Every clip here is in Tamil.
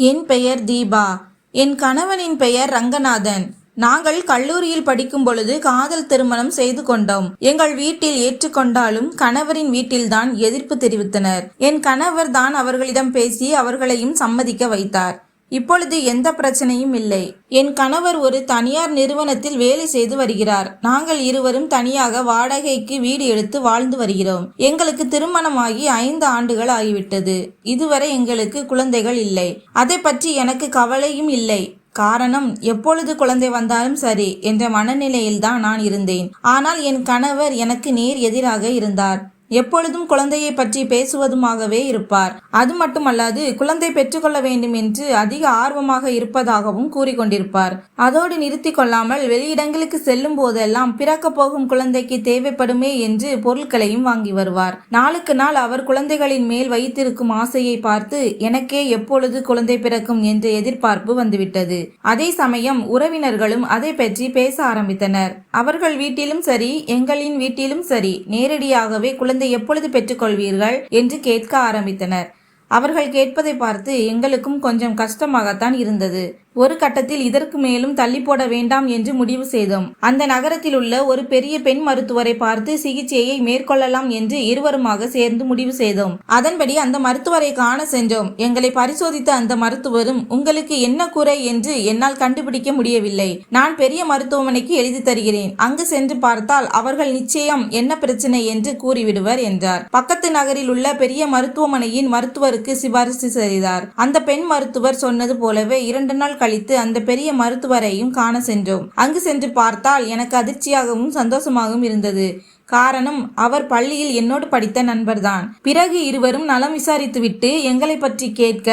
என் பெயர் தீபா. என் கணவனின் பெயர் ரங்கநாதன். நாங்கள் கல்லூரியில் படிக்கும் பொழுது காதல் திருமணம் செய்து கொண்டோம். எங்கள் வீட்டில் ஏற்றுக்கொண்டாலும் கணவரின் வீட்டில்தான் எதிர்ப்பு தெரிவித்தனர். என் கணவர் தான் அவர்களிடம் பேசி அவர்களையும் சம்மதிக்க வைத்தார். இப்பொழுது எந்த பிரச்சனையும் இல்லை. என் கணவர் ஒரு தனியார் நிறுவனத்தில் வேலை செய்து வருகிறார். நாங்கள் இருவரும் தனியாக வாடகைக்கு வீடு எடுத்து வாழ்ந்து வருகிறோம். எங்களுக்கு திருமணமாகி ஐந்து ஆண்டுகள் ஆகிவிட்டது. இதுவரை எங்களுக்கு குழந்தைகள் இல்லை. அதை பற்றி எனக்கு கவலையும் இல்லை. காரணம் எப்பொழுது குழந்தை வந்தாலும் சரி என்ற மனநிலையில்தான் நான் இருந்தேன். ஆனால் என் கணவர் எனக்கு நேர் எதிராக இருந்தார். எப்பொழுதும் குழந்தையை பற்றி பேசுவதுமாகவே இருப்பார். அது மட்டுமல்லாது குழந்தை பெற்றுக்கொள்ள வேண்டும் என்று அதிக ஆர்வமாக இருப்பதாகவும் கூறிக்கொண்டிருப்பார். அதோடு நிறுத்தி கொள்ளாமல் வெளியிடங்களுக்கு செல்லும் போதெல்லாம் பிறக்க போகும் குழந்தைக்கு தேவைப்படுமே என்று பொருட்களையும் வாங்கி வருவார். நாளுக்கு நாள் அவர் குழந்தைகளின் மேல் வைத்திருக்கும் ஆசையை பார்த்து எனக்கே எப்பொழுது குழந்தை பிறக்கும்? என்ற எதிர்பார்ப்பு வந்துவிட்டது. அதே சமயம் உறவினர்களும் அதை பற்றி பேச ஆரம்பித்தனர். அவர்கள் வீட்டிலும் சரி எங்களின் வீட்டிலும் சரி நேரடியாகவே குழந்தை எப்பொழுது பெற்றுக்கொள்வீர்கள்? என்று கேட்க ஆரம்பித்தனர். அவர்கள் கேட்பதை பார்த்து எங்களுக்கும் கொஞ்சம் கஷ்டமாகத்தான் இருந்தது. ஒரு கட்டத்தில் இதற்கு மேலும் தள்ளி போட வேண்டாம் என்று முடிவு செய்தோம். அந்த நகரத்தில் உள்ள ஒரு பெரிய பெண் மருத்துவரை பார்த்து சிகிச்சையை மேற்கொள்ளலாம் என்று இருவருமாக சேர்ந்து முடிவு செய்தோம். அதன்படி அந்த மருத்துவரை காண சென்றோம். எங்களை பரிசோதித்த அந்த மருத்துவரும் உங்களுக்கு என்ன குறை என்று என்னால் கண்டுபிடிக்க முடியவில்லை. நான் பெரிய மருத்துவமனைக்கு எழுதி தருகிறேன். அங்கு சென்று பார்த்தால் அவர்கள் நிச்சயம் என்ன பிரச்சனை என்று கூறிவிடுவர் என்றார். பக்கத்து நகரில் உள்ள பெரிய மருத்துவமனையின் மருத்துவருக்கு சிபாரிசு செய்தார். அந்த பெண் மருத்துவர் சொன்னது போலவே இரண்டு நாள் கழித்து அந்த பெரிய மருத்துவரையும் காண சென்றோம். அங்கு சென்று பார்த்தால் எனக்கு அதிர்ச்சியாகவும் சந்தோஷமாகவும் இருந்தது. காரணம் அவர் பள்ளியில் என்னோடு படித்த நண்பர்தான். பிறகு இருவரும் நலம் விசாரித்துவிட்டு எங்களை பற்றி கேட்க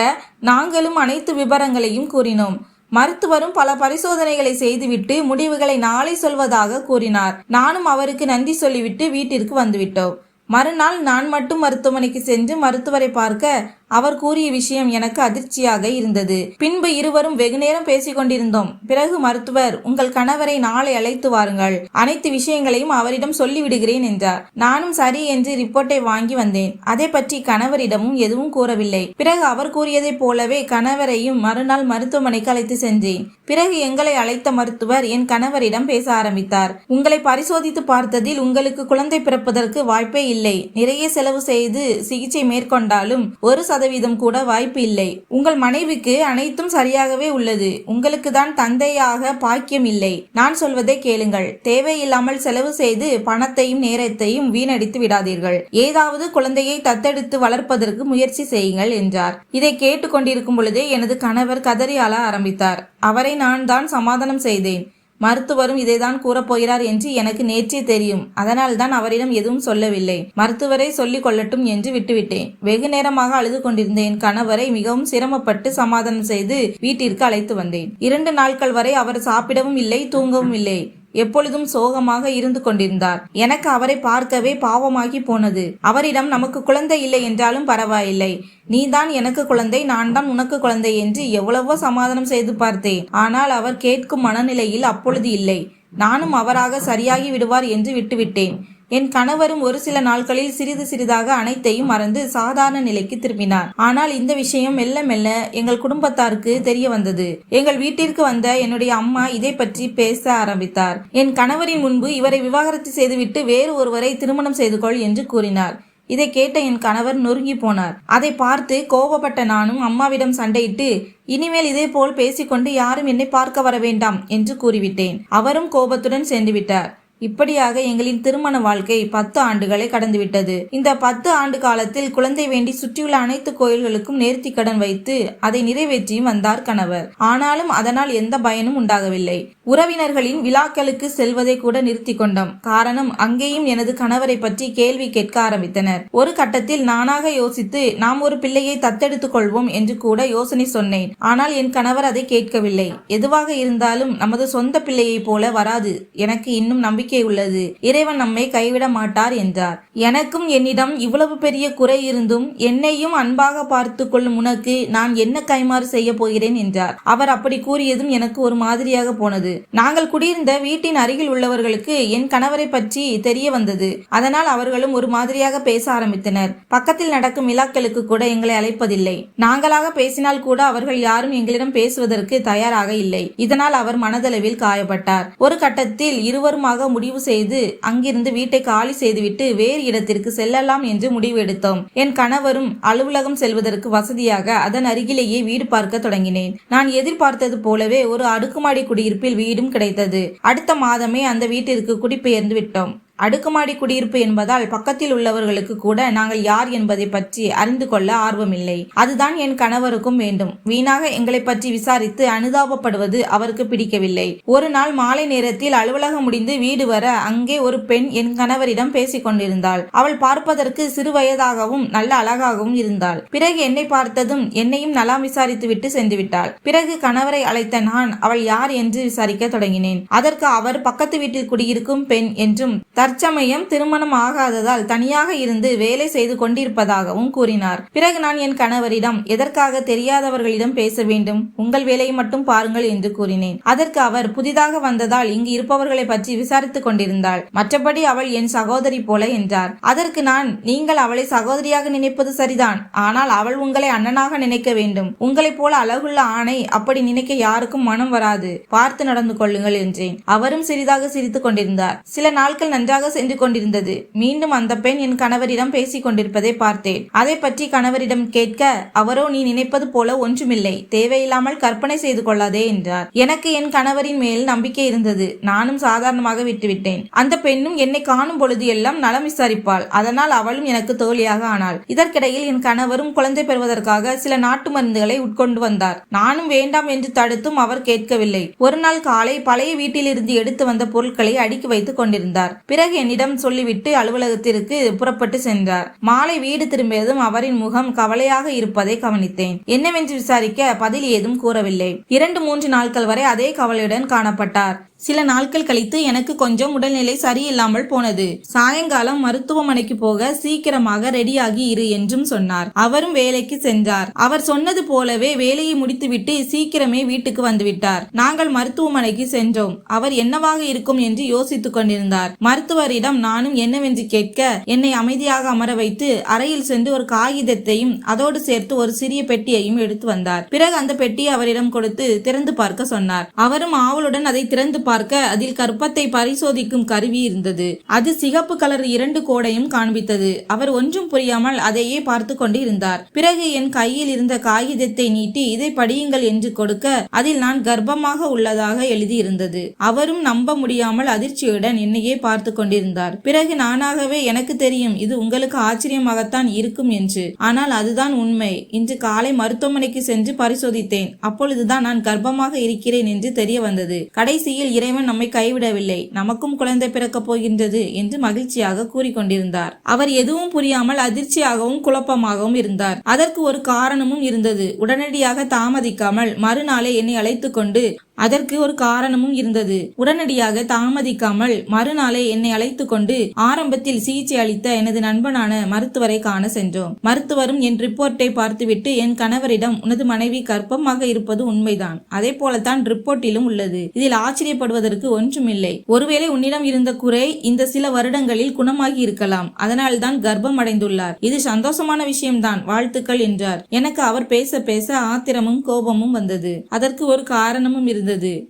நாங்களும் அனைத்து விவரங்களையும் கூறினோம். மருத்துவரும் பல பரிசோதனைகளை செய்துவிட்டு முடிவுகளை நாளை சொல்வதாக கூறினார். நானும் அவருக்கு நன்றி சொல்லிவிட்டு வீட்டிற்கு வந்துவிட்டோம். மறுநாள் நான் மட்டும் மருத்துவமனைக்கு சென்று மருத்துவரை பார்க்க அவர் கூறிய விஷயம் எனக்கு அதிர்ச்சியாக இருந்தது. பின்பு இருவரும் வெகுநேரம் பேசிக் கொண்டிருந்தோம். பிறகு மருத்துவர் உங்கள் கணவரை நாளை அழைத்து வாருங்கள். அனைத்து விஷயங்களையும் அவரிடம் சொல்லிவிடுகிறேன் என்றார். நானும் சரி என்று ரிப்போர்ட்டை வாங்கி வந்தேன். அதை பற்றி கணவரிடமும் எதுவும் கூறவில்லை. பிறகு அவர் கூறியதைப் போலவே கணவரையும் மறுநாள் மருத்துவமனைக்கு அழைத்து சென்றேன். பிறகு எங்களை அழைத்த மருத்துவர் என் கணவரிடம் பேச ஆரம்பித்தார். உங்களை பரிசோதித்து பார்த்ததில் உங்களுக்கு குழந்தை பிறப்பதற்கு வாய்ப்பே இல்லை. நிறைய செலவு செய்து சிகிச்சை மேற்கொண்டாலும் ஒரு சதவீதம் கூட வாய்ப்பு இல்லை. உங்கள் மனைவிக்கு அனைத்தும் சரியாகவே உள்ளது. உங்களுக்கு தான் தந்தையாக பாக்கியம் இல்லை. நான் சொல்வதை கேளுங்கள். தேவையில்லாமல் செலவு செய்து பணத்தையும் நேரத்தையும் வீணடித்து விடாதீர்கள். ஏதாவது குழந்தையை தத்தெடுத்து வளர்ப்பதற்கு முயற்சி செய்யுங்கள் என்றார். இதை கேட்டுக்கொண்டிருக்கும் பொழுதே எனது கணவர் கதறி அழ ஆரம்பித்தார். அவரை நான் தான் சமாதானம் செய்தேன். மருத்துவரும் இதைதான் கூறப்போகிறார் என்று எனக்கு நேற்றே தெரியும். அதனால் தான் அவரிடம் எதுவும் சொல்லவில்லை. மருத்துவரை சொல்லிக் கொள்ளட்டும் என்று விட்டுவிட்டேன். வெகு நேரமாக அழுது கொண்டிருந்த என் கணவரை மிகவும் சிரமப்பட்டு சமாதானம் செய்து வீட்டிற்கு அழைத்து வந்தேன். இரண்டு நாட்கள் வரை அவர் சாப்பிடவும் இல்லை தூங்கவும் இல்லை. எப்பொழுதும் சோகமாக இருந்து கொண்டிருந்தார். எனக்கு அவரை பார்க்கவே பாவமாகி போனது. அவரிடம் நமக்கு குழந்தை இல்லை என்றாலும் பரவாயில்லை. நீதான் எனக்கு குழந்தை நான் தான் உனக்கு குழந்தை என்று எவ்வளவோ சமாதானம் செய்து பார்த்தேன். ஆனால் அவர் கேட்கும் மனநிலையில் அப்பொழுது இல்லை. நானும் அவராக சரியாகி விடுவார் என்று விட்டுவிட்டேன். என் கணவரும் ஒரு சில நாட்களில் சிறிது சிறிதாக அனைத்தையும் மறந்து சாதாரண நிலைக்கு திரும்பினார். ஆனால் இந்த விஷயம் மெல்ல மெல்ல எங்கள் குடும்பத்தாருக்கு தெரிய வந்தது. எங்கள் வீட்டிற்கு வந்த என்னுடைய அம்மா இதை பற்றி பேச ஆரம்பித்தார். என் கணவரின் முன்பு இவரை விவாகரத்து செய்துவிட்டு வேறு ஒருவரை திருமணம் செய்து கொள் என்று கூறினார். இதை கேட்ட என் கணவர் நொறுங்கி போனார். அதை பார்த்து கோபப்பட்ட நானும் அம்மாவிடம் சண்டையிட்டு இனிமேல் இதே போல் பேசிக்கொண்டு யாரும் என்னை பார்க்க வர வேண்டாம் என்று கூறிவிட்டேன். அவரும் கோபத்துடன் சென்று விட்டார் இப்படியாக எங்களின் திருமண வாழ்க்கை பத்து ஆண்டுகளை கடந்துவிட்டது. இந்த பத்து ஆண்டு காலத்தில் குழந்தை வேண்டி சுற்றியுள்ள அனைத்து கோயில்களுக்கும் நேர்த்தி கடன் வைத்து அதை நிறைவேற்றியும் வந்தார் கணவர். ஆனாலும் அதனால் எந்த பயனும் உண்டாகவில்லை. உறவினர்களின் விழாக்களுக்கு செல்வதை கூட நிறுத்தி கொண்டோம். காரணம் அங்கேயும் எனது கணவரை பற்றி கேள்வி கேட்க ஆரம்பித்தனர். ஒரு கட்டத்தில் நானாக யோசித்து நாம் ஒரு பிள்ளையை தத்தெடுத்துக் கொள்வோம் என்று கூட யோசனை சொன்னேன். ஆனால் என் கணவர் அதை கேட்கவில்லை. எதுவாக இருந்தாலும் நமது சொந்த பிள்ளையைப் போல வராது. எனக்கு இன்னும் நம்பிக்கை உள்ளது. இறைவன் நம்மை கைவிட மாட்டார் என்றார். எனக்கும் என்னிடம் இவ்வளவு பெரிய குறை இருந்தும் என்னையும் அன்பாக பார்த்து கொள்ளும் உனக்கு நான் என்ன கைமாறு செய்ய போகிறேன் என்றார். அவர் அப்படி கூறியதும் எனக்கு ஒரு மாதிரியாக போனது. நாங்கள் குடியிருந்த வீட்டின் அருகில் உள்ளவர்களுக்கு என் கணவரை பற்றி தெரிய வந்தது. அதனால் அவர்களும் ஒரு மாதிரியாக பேச ஆரம்பித்தனர். பக்கத்தில் நடக்கும் விழாக்களுக்கு கூட எங்களை அழைப்பதில்லை. நாங்களாக பேசினால் கூட அவர்கள் யாரும் எங்களிடம் பேசுவதற்கு தயாராக இல்லை. இதனால் அவர் மனதளவில் காயப்பட்டார். ஒரு கட்டத்தில் இருவருமாக முடிவு செய்து அங்கிருந்து வீட்டை காலி செய்துவிட்டு வேறு இடத்திற்கு செல்லலாம் என்று முடிவு எடுத்தோம். என் கணவரும் அலுவலகம் செல்வதற்கு வசதியாக அதன் அருகிலேயே வீடு பார்க்க தொடங்கினேன். நான் எதிர்பார்த்தது போலவே ஒரு அடுக்குமாடி குடியிருப்பில் வீடும் கிடைத்தது. அடுத்த மாதமே அந்த வீட்டிற்கு குடிபெயர்ந்து விட்டோம். அடுக்குமாடி குடியிருப்பு என்பதால் பக்கத்தில் உள்ளவர்களுக்கு கூட நாங்கள் யார் என்பதை பற்றி அறிந்து கொள்ள ஆர்வமில்லை. அதுதான் என் கணவருக்கும் வேண்டும். வீணாக எங்களை பற்றி விசாரித்து அனுதாபப்படுவது அவருக்கு பிடிக்கவில்லை. ஒரு நாள் மாலை நேரத்தில் அலுவலகம் முடிந்து வீடு வர அங்கே ஒரு பெண் என் கணவரிடம் பேசிக் கொண்டிருந்தாள். அவள் பார்ப்பதற்கு சிறு வயதாகவும் நல்ல அழகாகவும் இருந்தாள். பிறகு என்னை பார்த்ததும் என்னையும் நலம் விசாரித்து விட்டு சென்று விட்டாள். பிறகு கணவரை அழைத்த நான் அவள் யார் என்று விசாரிக்க தொடங்கினேன். அதற்கு அவர் பக்கத்து வீட்டில் குடியிருக்கும் பெண் என்றும் தற்சமயம் திருமணம் ஆகாததால் தனியாக இருந்து வேலை செய்து கொண்டிருப்பதாகவும் கூறினார். பிறகு நான் என் கணவரிடம் எதற்காக தெரியாதவர்களிடம் பேச வேண்டும்? உங்கள் வேலையை மட்டும் பாருங்கள் என்று கூறினேன். அதற்கு அவர் புதிதாக வந்ததால் இங்கு இருப்பவர்களை பற்றி விசாரித்துக் கொண்டிருந்தாள். மற்றபடி அவள் என் சகோதரி போல என்றார். அதற்கு நான் நீங்கள் அவளை சகோதரியாக நினைப்பது சரிதான். ஆனால் அவள் உங்களை அண்ணனாக நினைக்க வேண்டும். உங்களைப் போல அழகுள்ள ஆணை அப்படி நினைக்க யாருக்கும் மனம் வராது. பார்த்து நடந்து கொள்ளுங்கள் என்றேன். அவரும் சிறிதாக சிரித்துக் கொண்டிருந்தார். சில நாட்கள் நன்றாக சென்று கொண்டிருந்தது. மீண்டும் அந்த பெண் என் கணவரிடம் பேசிக் கொண்டிருப்பதை பார்த்தேன். அதை பற்றி கணவரிடம் கேட்க அவரோ நீ நினைப்பது போல ஒன்றுமில்லை. தேவையில்லாமல் கற்பனை செய்து கொள்ளாதே என்றார். எனக்கு என் கணவரின் மேல் நம்பிக்கை இருந்தது. நானும் சாதாரணமாக விட்டுவிட்டேன். அந்த பெண்ணும் என்னை காணும் பொழுது எல்லாம் நலம் விசாரிப்பாள். அதனால் அவளும் எனக்கு தோழியாக ஆனாள். இதற்கிடையில் என் கணவரும் குழந்தை பெறுவதற்காக சில நாட்டு மருந்துகளை உட்கொண்டு வந்தார். நானும் வேண்டாம் என்று தடுத்தும் அவர் கேட்கவில்லை. ஒரு நாள் காலை பழைய வீட்டிலிருந்து எடுத்து வந்த பொருட்களை அடுக்கி வைத்துக் கொண்டிருந்தார். பிறகு என்னிடம் சொல்லிவிட்டு அலுவலகத்திற்கு புறப்பட்டு சென்றார். மாலை வீடு திரும்பியதும் அவரின் முகம் கவலையாக இருப்பதை கவனித்தேன். என்னவென்று விசாரிக்க பதில் ஏதும் கூறவில்லை. இரண்டு மூன்று நாட்கள் வரை அதே கவலையுடன் காணப்பட்டார். சில நாட்கள் கழித்து எனக்கு கொஞ்சம் உடல்நிலை சரியில்லாமல் போனது. சாயங்காலம் மருத்துவமனைக்கு போக சீக்கிரமாக ரெடியாகி இரு என்றும் சொன்னார். அவரும் வேலைக்கு சென்றார். அவர் சொன்னது போலவே வேலையை முடித்துவிட்டு சீக்கிரமே வீட்டுக்கு வந்துவிட்டார். நாங்கள் மருத்துவமனைக்கு சென்றோம். அவர் என்னவாக இருக்கும் என்று யோசித்துக் கொண்டிருந்தார். மருத்துவரிடம் நானும் என்னவென்று கேட்க என்னை அமைதியாக அமர வைத்து அறையில் சென்று ஒரு காகிதத்தையும் அதோடு சேர்த்து ஒரு சிறிய பெட்டியையும் எடுத்து வந்தார். பிறகு அந்த பெட்டியை அவரிடம் கொடுத்து திறந்து பார்க்க சொன்னார். அவரும் ஆவலுடன் அதை திறந்து பார்க்க அதில் கர்ப்பத்தை பரிசோதிக்கும் கருவி இருந்தது. அது சிகப்பு கலர் இரண்டு கோடையும் காண்பித்தது. அவர் ஒன்றும் புரியாமல் அதையே பார்த்து கொண்டு இருந்தார் பிறகு என் கையில் இருந்த காகிதத்தை நீட்டி இதை படியுங்கள் என்று கொடுக்க அதில் நான் கர்ப்பமாக உள்ளதாக எழுதியிருந்தது. அவரும் நம்ப முடியாமல் அதிர்ச்சியுடன் என்னையே பார்த்து கொண்டிருந்தார். பிறகு நானாகவே எனக்கு தெரியும். இது உங்களுக்கு ஆச்சரியமாகத்தான் இருக்கும் என்று. ஆனால் அதுதான் உண்மை. இன்று காலை மருத்துவமனைக்கு சென்று பரிசோதித்தேன். அப்பொழுதுதான் நான் கர்ப்பமாக இருக்கிறேன் என்று தெரிய வந்தது கடைசியில் இறைவன் நம்மை கைவிடவில்லை. நமக்கும் குழந்தை பிறக்கப் போகின்றது என்று மகிழ்ச்சியாக கூறிக்கொண்டிருந்தார். அவர் எதுவும் புரியாமல் அதிர்ச்சியாகவும் குழப்பமாகவும் இருந்தார். அதற்கு ஒரு காரணமும் இருந்தது. உடனடியாக தாமதிக்காமல் மறுநாளே என்னை அழைத்து கொண்டு அதற்கு ஒரு காரணமும் இருந்தது. உடனடியாக தாமதிக்காமல் மறுநாளே என்னை அழைத்து கொண்டு ஆரம்பத்தில் சிகிச்சை அளித்த எனது நண்பனான மருத்துவரை காண சென்றோம். மருத்துவரும் என் ரிப்போர்ட்டை பார்த்துவிட்டு என் கணவரிடம் உனது மனைவி கர்ப்பமாக இருப்பது உண்மைதான். அதே போலத்தான் ரிப்போர்ட்டிலும் உள்ளது. இதில் ஆச்சரியப்படுவதற்கு ஒன்றுமில்லை. ஒருவேளை உன்னிடம் இருந்த குறை இந்த சில வருடங்களில் குணமாகி இருக்கலாம். அதனால்தான் கர்ப்பம் அடைந்துள்ளார். இது சந்தோஷமான விஷயம்தான் வாழ்த்துக்கள் என்றார். எனக்கு அவர் பேச பேச ஆத்திரமும் கோபமும் வந்தது. அதற்கு ஒரு காரணமும் இருந்தது.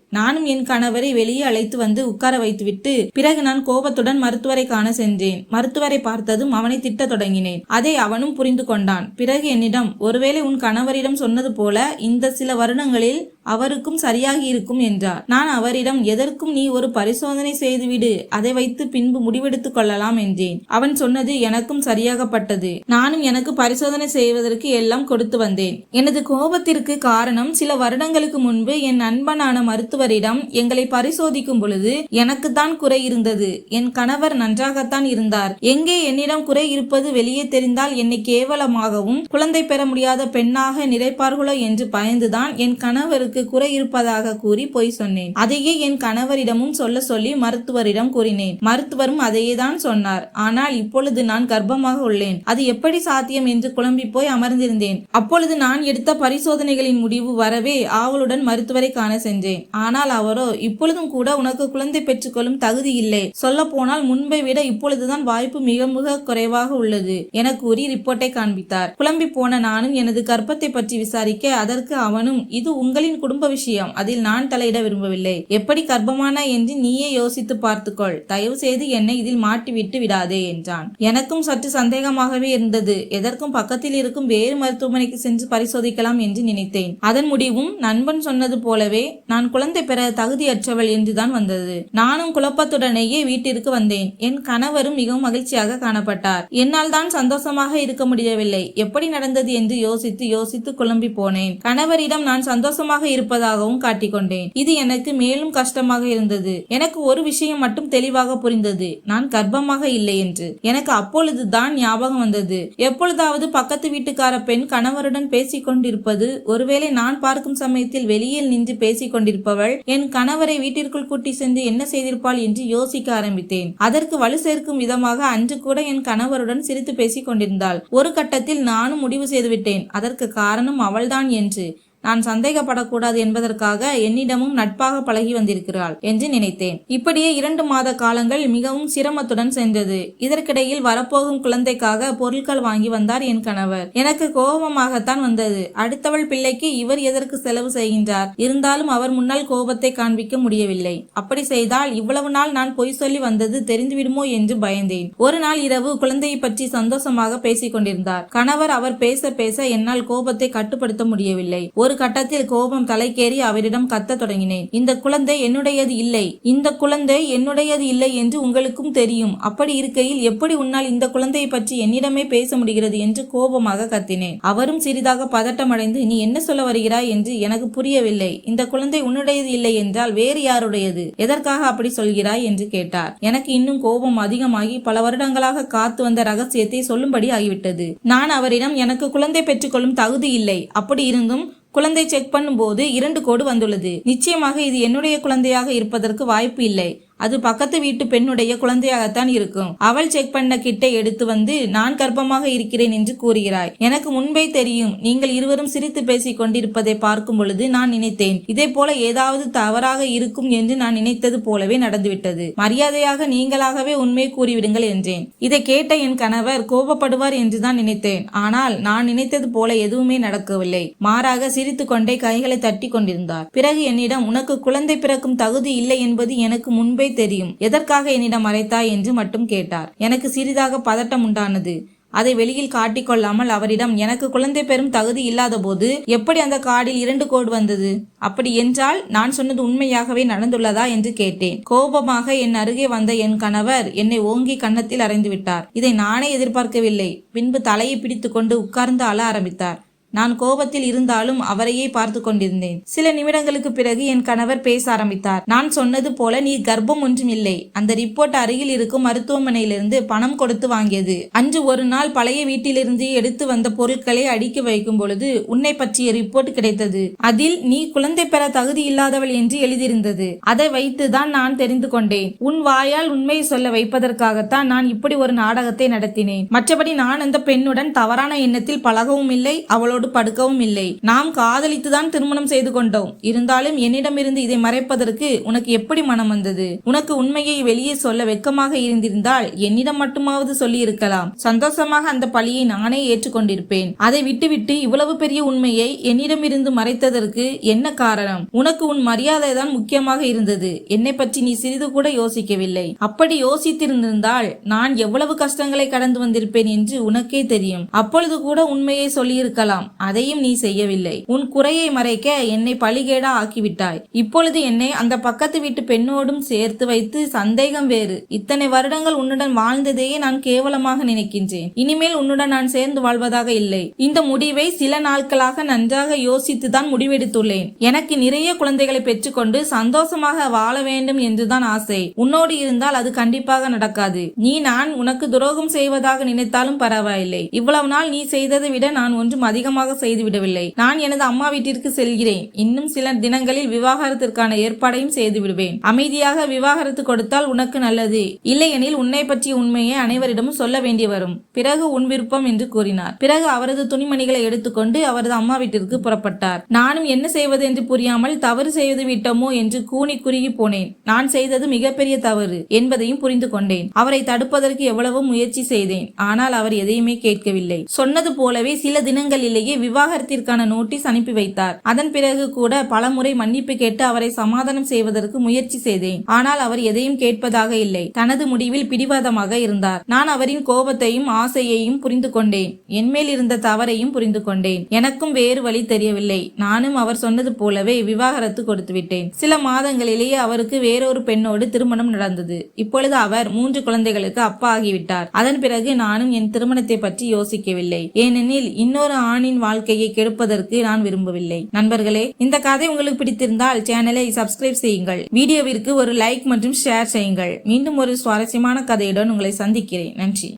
நானும் என் கணவரை வெளியே அழைத்து வந்து உட்கார வைத்துவிட்டு பிறகு நான் கோபத்துடன் மருத்துவரை காண சென்றேன். மருத்துவரை பார்த்ததும் அவனை திட்டத் தொடங்கினேன். அதை அவனும் புரிந்து கொண்டான். பிறகு என்னிடம் ஒருவேளை உன் கணவரிடம் சொன்னது போல இந்த சில வருடங்களில் அவருக்கும் சரியாகி இருக்கும் என்றார். நான் அவரிடம் எதற்கும் நீ ஒரு பரிசோதனை செய்துவிடு. அதை வைத்து பின்பு முடிவெடுத்துக் கொள்ளலாம் என்றேன். அவன் சொன்னது எனக்கும் சரியாகப்பட்டது. நானும் எனக்கு பரிசோதனை செய்வதற்கு எல்லாம் கொடுத்து வந்தேன். எனது கோபத்திற்கு காரணம் சில வருடங்களுக்கு முன்பு என் ஆன மருத்துவரிடம் எங்களை பரிசோதிக்கும் பொழுது எனக்கு தான் குறை இருந்தது. என் கணவர் நன்றாகத்தான் இருந்தார். எங்கே என்னிடம் குறை இருப்பது வெளியே தெரிந்தால் என்னை கேவலமாகவும் குழந்தை பெற முடியாத பெண்ணாக நினைப்பார்களோ என்று பயந்துதான் என் கணவருக்கு குறை இருப்பதாக கூறி பொய் சொன்னேன். அதையே என் கணவரிடமும் சொல்ல சொல்லி மருத்துவரிடம் கூறினேன். மருத்துவரும் அதையே தான் சொன்னார். ஆனால் இப்பொழுது நான் கர்ப்பமாக உள்ளேன். அது எப்படி சாத்தியம் என்று குழம்பி போய் அமர்ந்திருந்தேன். அப்பொழுது நான் எடுத்த பரிசோதனைகளின் முடிவு வரவே ஆவலுடன் மருத்துவரை காண சென்றேன். ஆனால் ஆனால் அவரோ இப்பொழுதும் கூட உனக்கு குழந்தை பெற்றுக்கொள்ளும் தகுதி இல்லை. சொல்ல போனால் முன்பை விட இப்பொழுதுதான் வாய்ப்பு மிக மிக குறைவாக உள்ளது என கூறி ரிப்போர்ட்டை காண்பித்தார். குழம்பி போன நானும் எனது கர்ப்பத்தை பற்றி விசாரிக்க அதற்கு அவனும் இது உங்களின் குடும்ப விஷயம் அதில் நான் தலையிட விரும்பவில்லை. எப்படி கர்ப்பமானா என்று நீயே யோசித்து பார்த்துக்கொள். தயவு செய்து என்னை இதில் மாட்டிவிட்டு விடாதே என்றான். எனக்கும் சற்று சந்தேகமாகவே இருந்தது. எதற்கும் பக்கத்தில் இருக்கும் வேறு மருத்துவமனைக்கு சென்று பரிசோதிக்கலாம் என்று நினைத்தேன். அதன் முடிவும் நண்பன் சொன்னது போலவே நான் குழந்தை பெற தகுதியற்றவள் என்றுதான் வந்தது. நானும் குழப்பத்துடனேயே வீட்டிற்கு வந்தேன். என் கணவரும் மிகவும் மகிழ்ச்சியாக காணப்பட்டார். என்னால் தான் சந்தோஷமாக இருக்க முடியவில்லை. எப்படி நடந்தது என்று யோசித்து யோசித்து குழம்பி போனேன். கணவரிடம் நான் சந்தோஷமாக இருப்பதாகவும் காட்டிக்கொண்டேன். இது எனக்கு மேலும் கஷ்டமாக இருந்தது. எனக்கு ஒரு விஷயம் மட்டும் தெளிவாக புரிந்தது. நான் கர்ப்பமாக இல்லை என்று. எனக்கு அப்பொழுதுதான் ஞாபகம் வந்தது. எப்பொழுதாவது பக்கத்து வீட்டுக்கார பெண் கணவருடன் பேசிக் கொண்டிருப்பது ஒருவேளை நான் பார்க்கும் சமயத்தில் வெளியில் நின்று பேசிக் கொண்டிருப்பவள் என் கணவரை வீட்டிற்குள் கூட்டி சென்று என்ன செய்திருப்பாள் என்று யோசிக்க ஆரம்பித்தேன். அதற்கு வலு சேர்க்கும் விதமாக அன்று கூட என் கணவருடன் சிரித்து பேசிக் கொண்டிருந்தாள். ஒரு கட்டத்தில் நானும் முடிவு செய்துவிட்டேன் அதற்கு காரணம் அவள்தான் என்று. நான் சந்தேகப்படக்கூடாது என்பதற்காக என்னிடமும் நட்பாக பழகி வந்திருக்கிறாள் என்று நினைத்தேன். இப்படியே இரண்டு மாத காலங்கள் மிகவும் சிரமத்துடன் சென்றது. இதற்கிடையில் வரப்போகும் குழந்தைக்காக பொருட்கள் வாங்கி வந்தார் என் கணவர். எனக்கு கோபமாகத்தான் வந்தது. அடுத்தவள் பிள்ளைக்கு இவர் எதற்கு செலவு செய்கின்றார்? இருந்தாலும் அவர் முன்னால் கோபத்தை காண்பிக்க முடியவில்லை. அப்படி செய்தால் இவ்வளவு நாள் நான் பொய் சொல்லி வந்தது தெரிந்துவிடுமோ என்று பயந்தேன். ஒரு நாள் இரவு குழந்தையை பற்றி சந்தோஷமாக பேசிக் கொண்டிருந்தார் கணவர் அவர் பேச பேச என்னால் கோபத்தை கட்டுப்படுத்த முடியவில்லை. ஒரு கட்டத்தில் கோபம் தலைக்கேறி அவரிடம் கத்த தொடங்கினேன். இந்த குழந்தை என்னுடையது இல்லை. இந்த குழந்தை என்னுடையது இல்லை என்று உங்களுக்கும் தெரியும். அப்படி இருக்கையில் எப்படி உன்னால் இந்த குழந்தையை பற்றி என்னிடமே பேச முடிகிறது என்று கோபமாக கத்தினேன். அவரும் சிறிதாக பதட்டமடைந்து நீ என்ன சொல்ல வருகிறாய்? என்று எனக்கு புரியவில்லை. இந்த குழந்தை உன்னுடையது இல்லை என்றால் வேறு யாருடையது? எதற்காக அப்படி சொல்கிறாய்? என்று கேட்டார். எனக்கு இன்னும் கோபம் அதிகமாகி பல வருடங்களாக காத்து வந்த ரகசியத்தை சொல்லும்படி ஆகிவிட்டது. நான் அவரிடம் எனக்கு குழந்தை பெற்றுக்கொள்ளும் தகுதி இல்லை. அப்படி இருந்தும் குழந்தை செக் பண்ணும்போது இரண்டு கோடு வந்துள்ளது. நிச்சயமாக இது என்னுடைய குழந்தையாக இருப்பதற்கு வாய்ப்பு இல்லை. அது பக்கத்து வீட்டு பெண்ணுடைய குழந்தையாகத்தான் இருக்கும். அவள் செக் பண்ண கிட்டை எடுத்து வந்து நான் கர்ப்பமாக இருக்கிறேன் என்று கூறுகிறாய். எனக்கு முன்பே தெரியும் நீங்கள் இருவரும் சிரித்து பேசிக் கொண்டிருப்பதை பார்க்கும் பொழுது நான் நினைத்தேன். இதே போல ஏதாவது தவறாக இருக்கும் என்று நான் நினைத்தது போலவே நடந்துவிட்டது. மரியாதையாக நீங்களாகவே உண்மை கூறிவிடுங்கள் என்றேன். இதை கேட்ட என் கணவர் கோபப்படுவார் என்றுதான் நினைத்தேன். ஆனால் நான் நினைத்தது போல எதுவுமே நடக்கவில்லை. மாறாக சிரித்து கொண்டே கைகளை தட்டி கொண்டிருந்தார். பிறகு என்னிடம் உனக்கு குழந்தை பிறக்கும் தகுதி இல்லை என்பது எனக்கு முன்பே தெரியும். எதற்காக என்னிடம் மறைத்தாய் என்று மட்டும் கேட்டார். எனக்கு சிறிதாக பதட்டம் உண்டானது. அதை வெளியில் காட்டிக்கொள்ளாமல் அவரிடம் எனக்கு குழந்தை பெறும் தகுதி இல்லாத போது எப்படி அந்த கார்டில் இரண்டு கோடு வந்தது? அப்படி என்றால் நான் சொன்னது உண்மையாகவே நடந்துள்ளதா என்று கேட்டேன். கோபமாக என் அருகே வந்த என் கணவர் என்னை ஓங்கி கன்னத்தில் அறைந்து விட்டார் இதை நானே எதிர்பார்க்கவில்லை. பின்பு தலையை பிடித்துக்கொண்டு உட்கார்ந்து அழ ஆரம்பித்தார். நான் கோபத்தில் இருந்தாலும் அவரையே பார்த்து கொண்டிருந்தேன் சில நிமிடங்களுக்கு பிறகு என் கணவர் பேச ஆரம்பித்தார். நான் சொன்னது போல நீ கர்ப்பம் ஒன்றும் இல்லை அந்த ரிப்போர்ட் அருகில் இருக்கும் மருத்துவமனையிலிருந்து பணம் கொடுத்து வாங்கியது. அன்று ஒரு நாள் பழைய வீட்டிலிருந்து எடுத்து வந்த பொருட்களை அடுக்கி வைக்கும் பொழுது உன்னை பற்றிய ரிப்போர்ட் கிடைத்தது. அதில் நீ குழந்தை பெற தகுதி இல்லாதவள் என்று எழுதியிருந்தது. அதை வைத்துதான் நான் தெரிந்து கொண்டேன். உன் வாயால் உண்மையை சொல்ல வைப்பதற்காகத்தான் நான் இப்படி ஒரு நாடகத்தை நடத்தினேன். மற்றபடி நான் அந்த பெண்ணுடன் தவறான எண்ணத்தில் பழகவும் இல்லை. அவளோடு படுக்கவும் இல்லை. நாம் காதலித்துதான் திருமணம் செய்து கொண்டோம். இருந்தாலும் என்னிடமிருந்து இதை மறைப்பதற்கு உனக்கு எப்படி மனம் வந்தது? உனக்கு உண்மையை வெளியே சொல்ல வெட்கமாக இருந்திருந்தால் என்னிடம் மட்டுமாவது சொல்லி இருக்கலாம் சந்தோஷமாக அந்த பழியை நானே ஏற்றுக்கொண்டிருப்பேன். அதை விட்டுவிட்டு இவ்வளவு பெரிய உண்மையை என்னிடமிருந்து மறைத்ததற்கு என்ன காரணம்? உனக்கு உன் மரியாதை தான் முக்கியமாக இருந்தது. என்னை பற்றி நீ சிறிது கூட யோசிக்கவில்லை. அப்படி யோசித்திருந்திருந்தால் நான் எவ்வளவு கஷ்டங்களை கடந்து வந்திருப்பேன் என்று உனக்கே தெரியும். அப்பொழுது கூட உண்மையை சொல்லியிருக்கலாம். அதையும் நீ செய்யவில்லை. உன் குறையை மறைக்க என்னை பழிகேடா ஆக்கிவிட்டாய். இப்பொழுது என்னை அந்த பக்கத்து வீட்டு பெண்ணோடும் சேர்த்து வைத்து சந்தேகம் வேறு. இத்தனை வருடங்கள் உன்னுடன் வாழ்ந்ததையே நான் கேவலமாக நினைக்கின்றேன். இனிமேல் உன்னுடன் நான் சேர்ந்து வாழ்வதாக இல்லை. இந்த முடிவை சில நாட்களாக நன்றாக யோசித்துதான் முடிவெடுத்துள்ளேன். எனக்கு நிறைய குழந்தைகளை பெற்றுக்கொண்டு சந்தோஷமாக வாழ வேண்டும் என்றுதான் ஆசை. உன்னோடு இருந்தால் அது கண்டிப்பாக நடக்காது. நீ நான் உனக்கு துரோகம் செய்வதாக நினைத்தாலும் பரவாயில்லை. இவ்வளவு நாள் நீ செய்ததை விட நான் ஒன்றும் அதிகமாக அவசரமாக செய்துவிடவில்லை. நான் எனது அம்மா வீட்டிற்கு செல்கிறேன். இன்னும் சில தினங்களில் விவாகரத்திற்கான ஏற்பாடையும் செய்து விடுவேன் அமைதியாக விவாகரத்து கொடுத்தால் உனக்கு நல்லது. இல்லையெனில் உன்னை பற்றிய உண்மையை அனைவரிடமும் சொல்ல வேண்டி வரும். பிறகு உன் விருப்பம் என்று கூறினார். பிறகு அவரது துணிமணிகளை எடுத்துக்கொண்டு அவரது அம்மா வீட்டிற்கு புறப்பட்டார். நானும் என்ன செய்வது என்று புரியாமல் தவறு செய்து விட்டோமோ என்று கூனி குறுகி போனேன். நான் செய்தது மிகப்பெரிய தவறு என்பதையும் புரிந்து கொண்டேன். அவரை தடுப்பதற்கு எவ்வளவு முயற்சி செய்தேன். ஆனால் அவர் எதையுமே கேட்கவில்லை. சொன்னது போலவே சில தினங்களிலேயே விவாகரத்திற்கான நோட்டீஸ் அனுப்பி வைத்தார். அதன் பிறகு கூட பலமுறை மன்னிப்பு கேட்டு அவரை சமாதானம் செய்வதற்கு முயற்சி செய்தேன். ஆனால் அவர் எதையும் கேட்பதாக இல்லை. தனது முடிவில் பிடிவாதமாக இருந்தார். நான் அவரின் கோபத்தையும் ஆசையையும் புரிந்து கொண்டேன். என்மேல் இருந்த தவறையும் புரிந்து கொண்டேன். எனக்கும் வேறு வழி தெரியவில்லை. நானும் அவர் சொன்னது போலவே விவாகரத்து கொடுத்து விட்டேன். சில மாதங்களிலேயே அவருக்கு வேறொரு பெண்ணோடு திருமணம் நடந்தது. இப்பொழுது அவர் மூன்று குழந்தைகளுக்கு அப்பா ஆகிவிட்டார். அதன் பிறகு நானும் என் திருமணத்தை பற்றி யோசிக்கவில்லை. ஏனெனில் இன்னொரு ஆணின் வாழ்க்கையை கெடுப்பதற்கு நான் விரும்பவில்லை. நண்பர்களே இந்த கதை உங்களுக்கு பிடித்திருந்தால் சேனலை சப்ஸ்கிரைப் செய்யுங்கள். வீடியோவிற்கு ஒரு லைக் மற்றும் ஷேர் செய்யுங்கள். மீண்டும் ஒரு சுவாரஸ்யமான கதையுடன் உங்களை சந்திக்கிறேன். நன்றி.